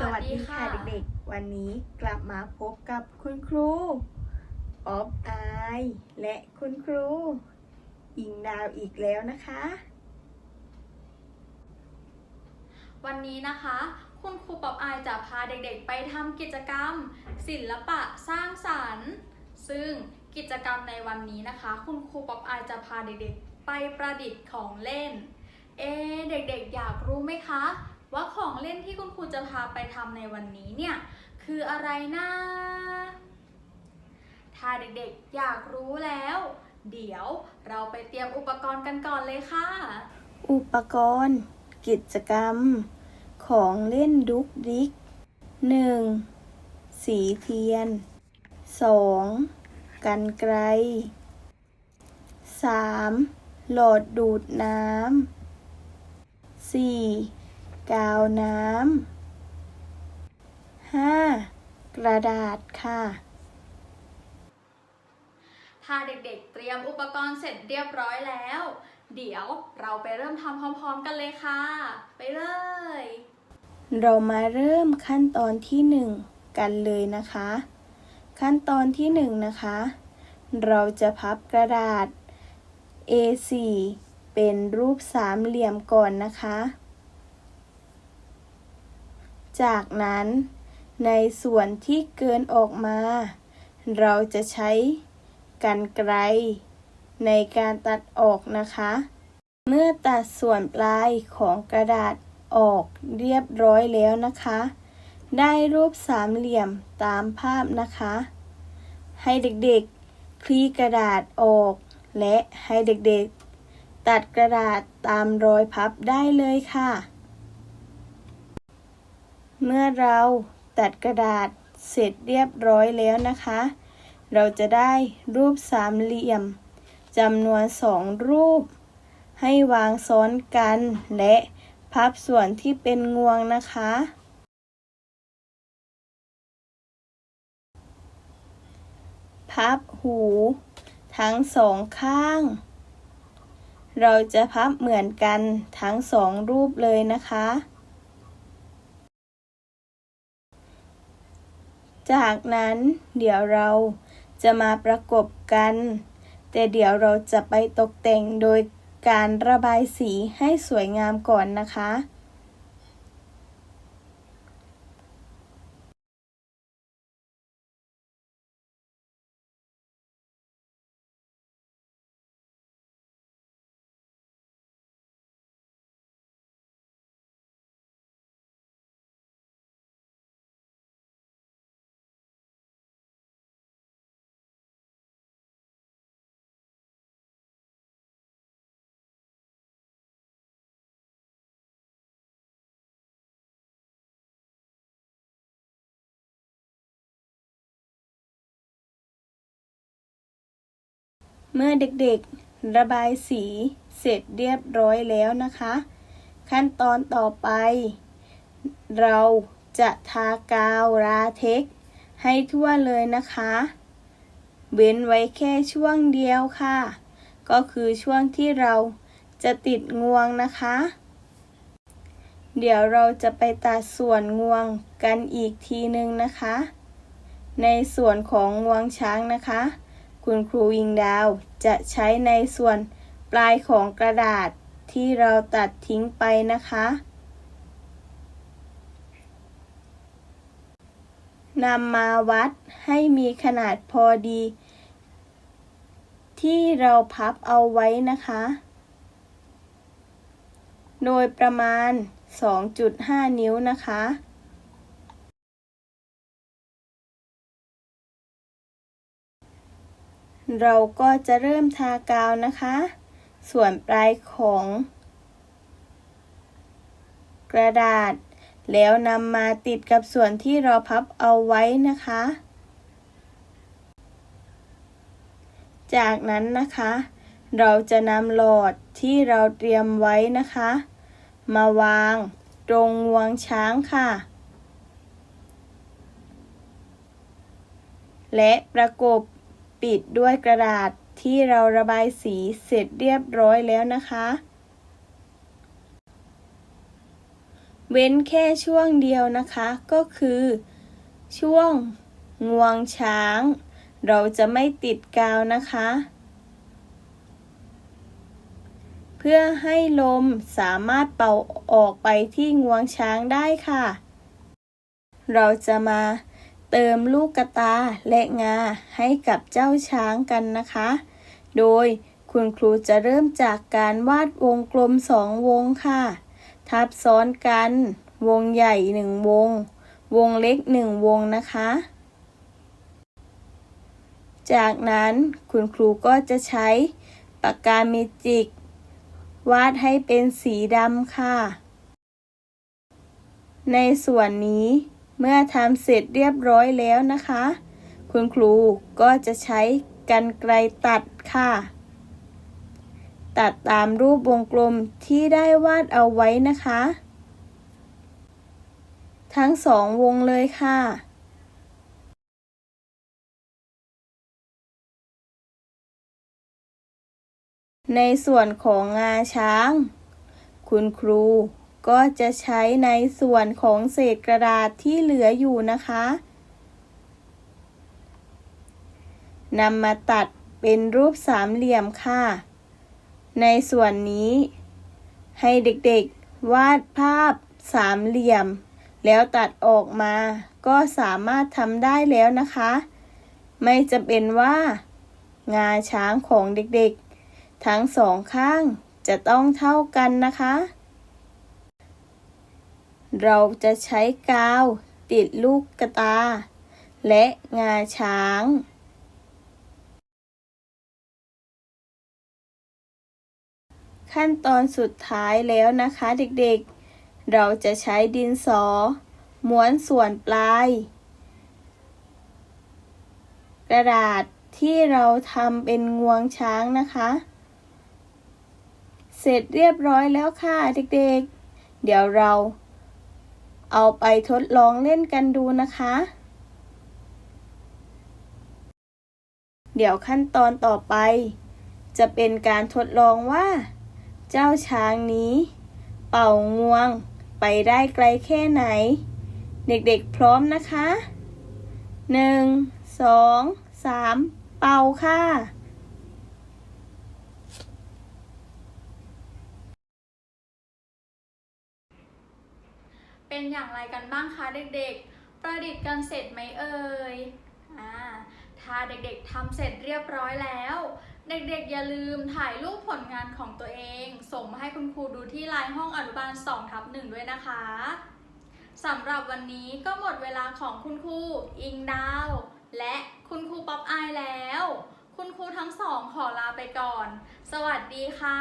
สวัสดีค่ะเด็กๆ วันนี้กลับมาพบกับคุณครูป๊อบอายและคุณครู อิงดาวอีกแล้วนะคะ วันนี้นะคะ คุณครูป๊อบอายจะพาเด็กๆ ไปทำกิจกรรม ศิลปะสร้างสรรค์ ซึ่งกิจกรรมในวันนี้นะคะ คุณครูป๊อบอายจะพาเด็กๆ ไปประดิษฐ์ของเล่น เอเด็กๆ อยากรู้ไหมคะ ว่าของเล่นที่คุณครูจะพาไปทำในวันนี้เนี่ย คืออะไรนะ ถ้าเด็กๆอยากรู้แล้ว เดี๋ยวเราไปเตรียมอุปกรณ์กันก่อนเลยค่ะ อุปกรณ์ กิจกรรม ของเล่นดุกดิก 1. สีเทียน 2. กันไกล 3. หลอดดูดน้ำ 4. กาวน้ำ 5. กระดาษค่ะถ้าเด็กๆ เตรียมอุปกรณ์เสร็จเรียบร้อยแล้ว เดี๋ยวเราไปเริ่มทำพร้อมๆกันเลยค่ะ ไปเลย เรามาเริ่มขั้นตอนที่หนึ่งกันเลยนะคะ ขั้นตอนที่หนึ่งนะคะ เราจะพับกระดาษ A4 เป็นรูปสามเหลี่ยมก่อนนะคะ จากนั้น ในส่วนที่เกินออกมา เราจะใช้กันไกรในการตัดออกนะคะ เมื่อตัดส่วนปลายของกระดาษออกเรียบร้อยแล้วนะคะ ได้รูปสามเหลี่ยมตามภาพนะคะ ให้เด็กๆ คลี่กระดาษออก และให้เด็กๆ ตัดกระดาษตามรอยพับได้เลยค่ะ เมื่อเราตัดกระดาษเสร็จเรียบร้อยแล้วนะคะ เราจะได้รูปสามเหลี่ยมจำนวนสองรูป ให้วางซ้อนกัน และพับส่วนที่เป็นงวงนะคะ พับหู ทั้งสองข้าง เราจะพับเหมือนกันทั้งสองรูปเลยนะคะ จากนั้นเดี๋ยวเราจะมาประกบกัน แต่เดี๋ยวเราจะไปตกแต่งโดยการระบายสีให้สวยงามก่อนนะคะ เมื่อเด็กๆระบายสีเสร็จเรียบร้อยแล้วนะคะ ขั้นตอนต่อไป เราจะทากาวราเทค ให้ทั่วเลยนะคะ เว้นไว้แค่ช่วงเดียวค่ะ ก็คือช่วงที่เราจะติดงวงนะคะ เดี๋ยวเราจะไปตัดส่วนงวงกันอีกทีนึงนะคะ ในส่วนของงวงช้างนะคะ คุณครูวิงดาวจะใช้ในส่วนปลายของกระดาษที่เราตัดทิ้งไปนะคะนำมาวัดให้มีขนาดพอดี ที่เราพับเอาไว้นะคะ โดยประมาณ 2.5 นิ้วนะคะ เราก็จะเริ่มทากาวนะคะ ส่วนปลายของ กระดาษ แล้วนำมาติดกับส่วนที่เราพับเอาไว้นะคะ จากนั้นนะคะ เราจะนำหลอดที่เราเตรียมไว้นะคะ มาวางตรงงวงช้างค่ะและประกบ ปิดด้วยกระดาษที่เราระบายสีเสร็จเรียบร้อยแล้วนะคะ เว้นแค่ช่วงเดียวนะคะก็คือ ช่วงงวงช้าง เราจะไม่ติดกาวนะคะ เพื่อให้ลมสามารถเป่าออกไปที่งวงช้างได้ค่ะ เราจะมา เติมลูกกระตาและงาให้กับเจ้าช้างกันนะคะ โดยคุณครูจะเริ่มจากการวาดวงกลมสองวงค่ะ ทับซ้อนกัน วงใหญ่หนึ่งวง วงเล็กหนึ่งวงนะคะ จากนั้นคุณครูก็จะใช้ปากกาเมจิก วาดให้เป็นสีดำค่ะ ในส่วนนี้ เมื่อทำเสร็จเรียบร้อยแล้วนะคะ คุณครูก็จะใช้กันไกรตัดค่ะ ตัดตามรูปวงกลมที่ได้วาดเอาไว้นะคะ ทั้งสองวงเลยค่ะในส่วนของงาช้าง คุณครู ก็จะใช้ในส่วนของเศษกระดาษที่เหลืออยู่นะคะนำมาตัดเป็นรูปสามเหลี่ยมค่ะ ในส่วนนี้ ให้เด็กๆวาดภาพสามเหลี่ยม แล้วตัดออกมา ก็สามารถทำได้แล้วนะคะ ไม่จะเป็นว่า งาช้างของเด็กๆ ทั้งสองข้างจะต้องเท่ากันนะคะ เราจะใช้กาว ติดลูกกระตา และงาช้างขั้นตอนสุดท้ายแล้วนะคะเด็กๆ เราจะใช้ดินสอ ม้วนส่วนปลาย กระดาษที่เราทำเป็นงวงช้างนะคะ เสร็จเรียบร้อยแล้วค่ะเด็กๆ เดี๋ยวเรา เอาไปทดลองเล่นกันดูนะคะ เดี๋ยวขั้นตอนต่อไป จะเป็นการทดลองว่า เจ้าช้างนี้ เป่างวง ไปได้ไกลแค่ไหน เด็กๆพร้อมนะคะหนึ่งสองสามเป่าค่ะ เป็นอย่างไรกันบ้างคะเด็กๆ ประดิษฐ์กันเสร็จไหมเอ่ยอ่าถ้าเด็กๆทำเสร็จเรียบร้อยแล้ว เด็กๆอย่าลืมถ่ายรูปผลงานของตัวเอง ส่งมาให้คุณครูดูที่ไลน์ห้องอนุบาล2ทับ1ด้วยนะคะสำหรับวันนี้ก็หมดเวลาของคุณครูอิงดาว และคุณครูป๊อปอายแล้ว คุณครูทั้งสองขอลาไปก่อน สวัสดีค่ะ